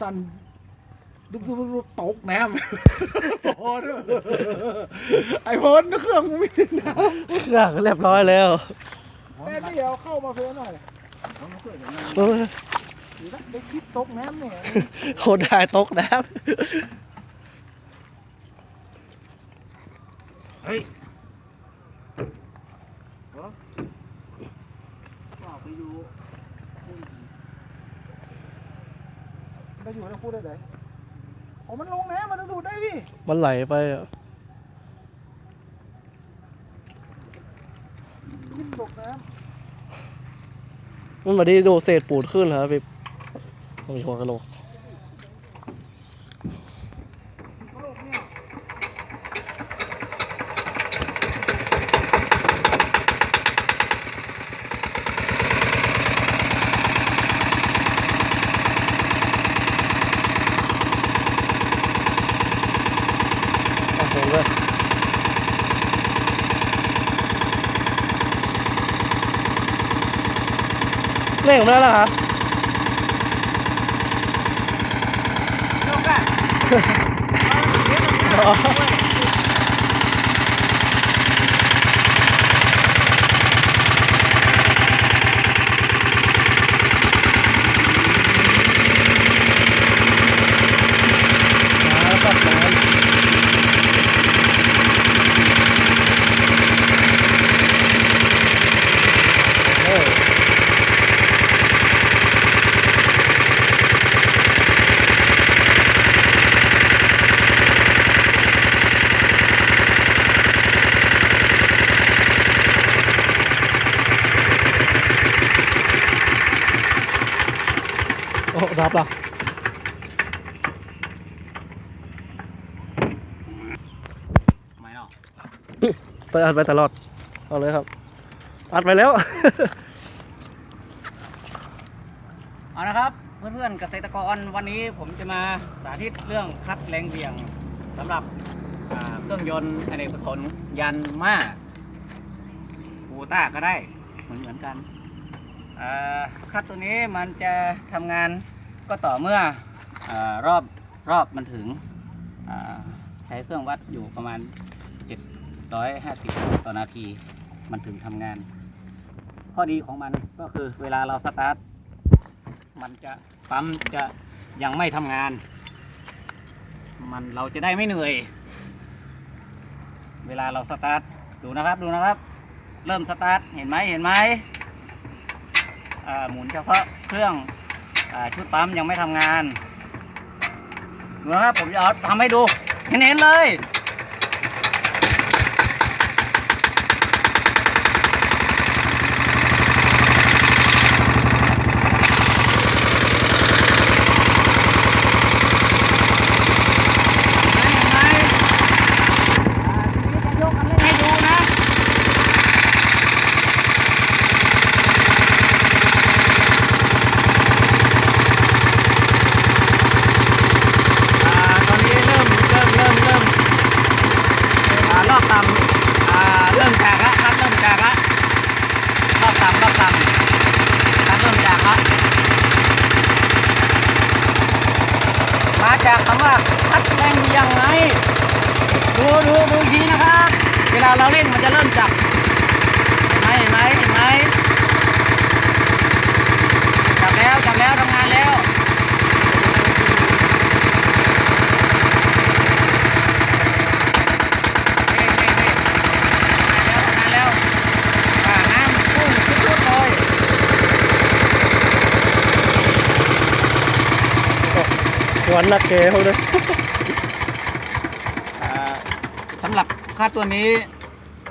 สั่นดุบดุบดุบดุบตกน้ำ พอเด้อไอ้พลเครื่องกูไม่ได้น้เครื่องเรียบร้อยแล้วำแต่เดี๋ยวเข้ามาเพื่อนหน่อยเออได้คลิปตกน้ำเนี่ยโคตรได้ตกน้เฮ้ยว่าไปอยู่ ไปอยู่แล้วพูดได้ไหนโอ้มันลงน้ำมันต้องดูดได้พี่ำมันไหลไปอะขึ้นตกน้มันมาดีดูเศษปูนขึ้นแล้วพี่มีหัวกระโหลกำโลกเนี่ย โอ้โห เลยเร่งได้แล้วครับโลกอะ น้ำตัดน้ำโอ้ โอ้รับละไม่เนาะไปอัดไปตลอด เอาเลยครับ อัดไปแล้ว เอานะครับเพื่อนๆเกษตรกรวันนี้ผมจะมาสาธิตเรื่องคัดแรงเบี่ยงสำหรับอ่าเครื่องยนต์อเนกประสงค์ยันมาปูต้าก็ได้เหมือนเหมือนกันอ่าคัดตัวนี้มันจะทำงาน ก็ต่อเมื่ออรอบรอบมันถึงใช้เครื่องวัดอยู่ประมาณ 750 ต่อนาที มันถึงทำงาน ข้อดีของมันก็คือเวลาเราสตาร์ท มันจะปั๊มจะยังไม่ทำงาน มันเราจะได้ไม่เหนื่อย เวลาเราสตาร์ท ดูนะครับดูนะครับ เริ่มสตาร์ท เห็นไหมเห็นไหมหมุนเฉพาะเครื่อง ชุดปั๊มยังไม่ทำงานดูนะครับผมจะเอาทำให้ดูเห็นๆเลย เห็นไหมอ่าทีนี้จะยกคันเร่งให้ดูนะ อ่า ตอนนี้เริ่ม เริ่ม เริ่ม เริ่ม อ่ารอบต่ำอ่า เริ่มจากละครับเริ่มจากละรอบต่ำรอบต่ำครับเริ่มจากละ มา จากคำว่าคัดแรงยังไง ดูดูดูอีกทีนะครับ เวลาเราเล่นมันจะเริ่มจับเห็นไหมเห็นไหมเห็นไหมจับแล้วจับแล้วทำงานแล้วเฮ้เฮ้เฮ้ทำงานแล้วทำงานแล้วอ่าน้ำพุ่งชุดๆเลย วันนักเกเขาเลยสำหรับค่าตัวนี้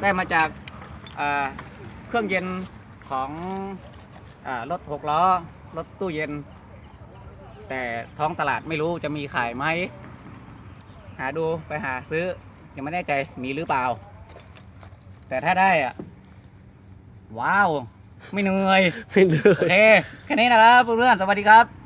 ได้มาจากเครื่องเย็นของรถหกล้อ รถตู้เย็น แต่ท้องตลาดไม่รู้จะมีขายไหม หาดูไปหาซื้อ ยังไม่แน่ใจมีหรือเปล่า แต่ถ้าได้อะว้าว ไม่เหนื่อยไม่เหนื่อยโอเค แค่นี้นะครับเพื่อนๆสวัสดีครับ